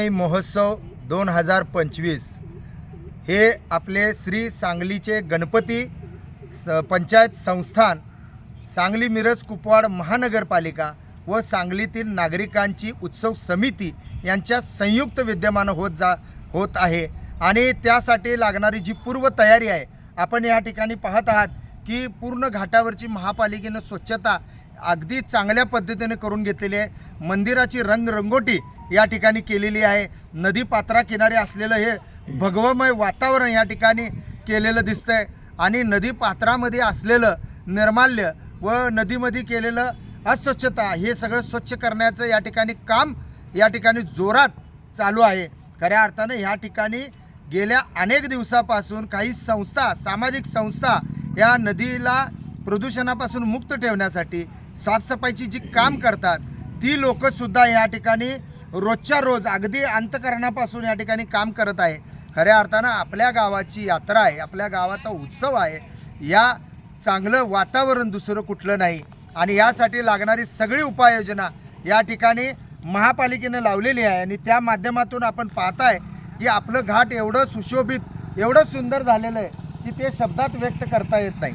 महोत्सव दोन हजार पंचवीस. हे आपले श्री सांगलीचे गणपती स पंचायत संस्थान सांगली मिरज कुपवाड महानगरपालिका व सांगलीतील नागरिकांची उत्सव समिती यांच्या संयुक्त विद्यमानं होत जा होत आहे. आणि त्यासाठी लागणारी जी पूर्वतयारी आहे आपण या ठिकाणी पाहत आहात. की पूर्ण घाटावरची महापालिकेनं स्वच्छता अगदी चांगल्या पद्धतीने करून घेतलेली आहे. मंदिराची रंगरंगोटी या ठिकाणी केलेली आहे. नदी पात्राकिनारे असलेलं हे भगवमय वातावरण या ठिकाणी केलेलं दिसतंय. आणि नदी पात्रामध्ये असलेलं निर्माल्य व नदीमध्ये केलेलं अस्वच्छता हे सगळं स्वच्छ करण्याचं या ठिकाणी काम या ठिकाणी जोरात चालू आहे. खऱ्या अर्थानं ह्या ठिकाणी गेल्या अनेक दिवसापासून काही संस्था सामाजिक संस्था या नदीला प्रदूषणापासून मुक्त ठेवण्यासाठी साफसफाईची जी काम करतात ती लोकंसुद्धा या ठिकाणी रोजच्या रोज अगदी अंतकरणापासून या ठिकाणी काम करत आहे. खऱ्या अर्थानं आपल्या गावाची यात्रा आहे आपल्या गावाचा उत्सव आहे. या चांगलं वातावरण दुसरं कुठलं नाही. आणि यासाठी लागणारी सगळी उपाययोजना या ठिकाणी महापालिकेनं लावलेली आहे आणि त्या माध्यमातून आपण पाहताय की आपलं घाट एवढं सुशोभित एवढं सुंदर झालेलं आहे की ते शब्दात व्यक्त करता येत नाही.